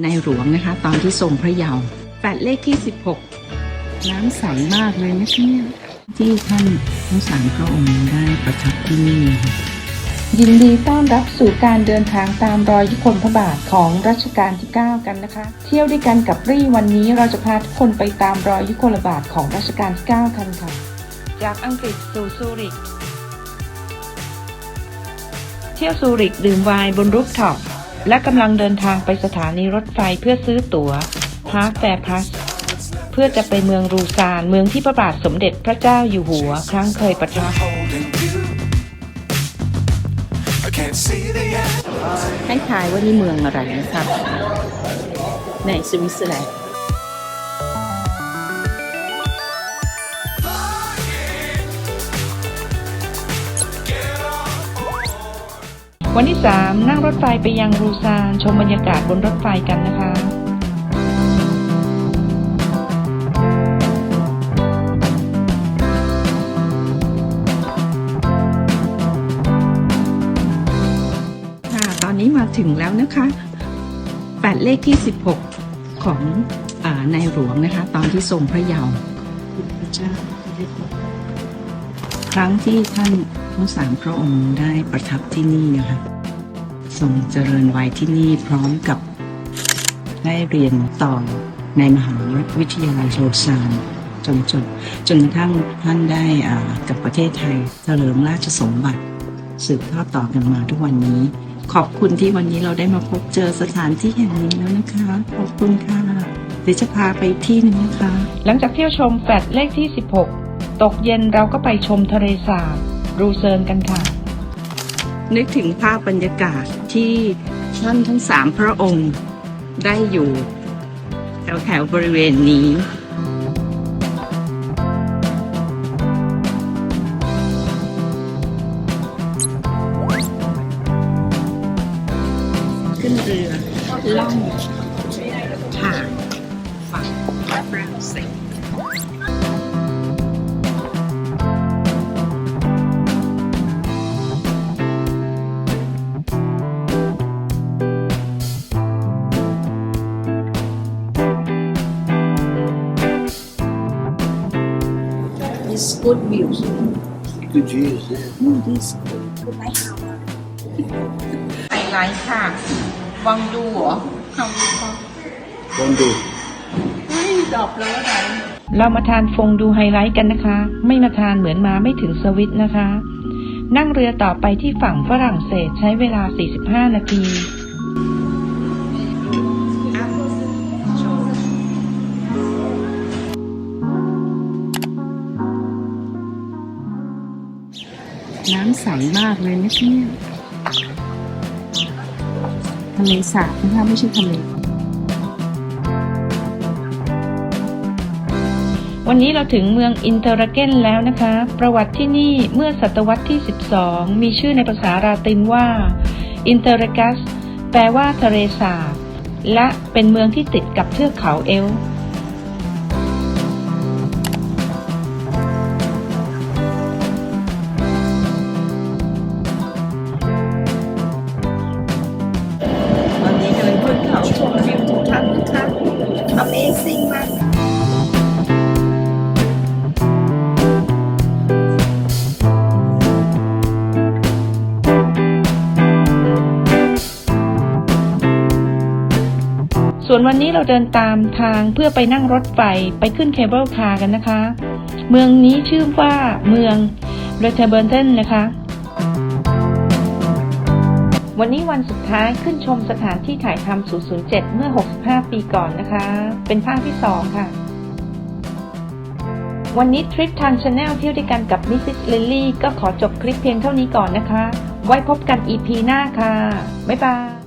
ในหลวงนะคะ ตอนที่ทรงพระเยาว์แปดเลขที่ 16 น้ำใสมากเลยนะเนี่ยที่ท่านทั้งสามพระองค์ได้ประทับที่นี่ยินดีต้อนรับสู่การเดินทางตามรอยยุคลพระบาทของรัชกาลที่ 9 กันนะคะ เที่ยวด้วยกันกับรี่วันนี้เราจะพาทุกคนไปตามรอยยุคลบาทของรัชกาลที่ 9 กันค่ะ จากอังกฤษสู่ซูริก เที่ยวซูริกดื่มไวน์บนรูฟท็อป และกำลังเดินทางไปสถานีรถไฟเพื่อซื้อตั๋วฮาร์ฟแฟร์พลัสเพื่อจะไปเมืองรูซาน เมืองที่พระบาทสมเด็จพระเจ้าอยู่หัว ครั้งเคยประทับ can't see the end. ให้ทายว่านี่เมืองอะไรนะครับ ในสวิตเซอร์แลนด์ วันที่ 3 นั่งรถไฟไปยังรูซาน ชมบรรยากาศบนรถไฟกันนะคะค่ะตอนนี้มาถึงแล้วนะคะแปดเลขที่ 16 ของอาในหลวงนะคะ ตอนที่ทรงพระเยาว์พระเจ้า ครั้งที่ท่านทั้งสามพระองค์ได้ประทับที่นี่นะคะทรงเจริญวัยที่นี่พร้อมกับได้เรียนต่อในมหาวิทยาลัยโรซานจนจนจนกระทั่งท่านได้กับประเทศไทยเถลิมราชสมบัติ สืบทอดต่อกันมาทุกวันนี้ ขอบคุณที่วันนี้เราได้มาพบเจอสถานที่แห่งนี้แล้วนะคะ ขอบคุณค่ะเดี๋ยวจะพาไปที่หนึ่งนะคะ หลังจากเที่ยวชมแฟลตเลขที่ 16 ตกเย็นเราก็ไปชมทะเลสาบรูเซิร์นกันค่ะ นึกถึงภาพบรรยากาศที่ท่านทั้งสามพระองค์ได้อยู่ แถวแถวๆบริเวณนี้ขึ้นเรือล่องผ่านฝั่งฝรั่งเศส It's good views. Good years, yeah. Mm, this good. Good night. ไฮไลท์ค่ะ วังดูเหรอวังดูค่ะ One day. เฮ้ยดอบแล้วไหนเรามาทานฟงดูไฮไลท์กันนะคะ ไม่มาทานเหมือนมาไม่ถึงสวิตนะคะ นั่งเรือต่อไปที่ฝั่งฝรั่งเศสใช้เวลา 45 นาที น้ำใสมากเลยนะที่เนี่ยทะเลสาบนะคะไม่ใช่ทะเลวันนี้เราถึงเมืองอินเตอร์รเกนแล้วนะคะ ประวัติที่นี่เมื่อศตวรรษที่ 12 มีชื่อในภาษาลาตินว่าอินเตอร์รกัสแปลว่าทะเลสาบและเป็นเมืองที่ติดกับเทือกเขาเอล Amazing มากส่วนวันนี้เราเดินตามทางเพื่อไปนั่งรถไฟไปขึ้นเคเบิลคาร์กันนะคะ เมืองนี้ชื่อว่าเมืองเรเทเบิร์เทนนะคะ วันนี้วันสุดท้ายขึ้นชมสถานที่ถ่ายทำ007 เมื่อ 65 ปีก่อนนะคะ เป็นภาคที่ 2 ค่ะ วันนี้ทริปทางชาแนลเที่ยวด้วยกันกับมิสซิสลิลลี่ก็ขอจบคลิปเพียงเท่านี้ก่อนนะคะ ไว้พบกัน EP หน้าค่ะ บ๊ายบาย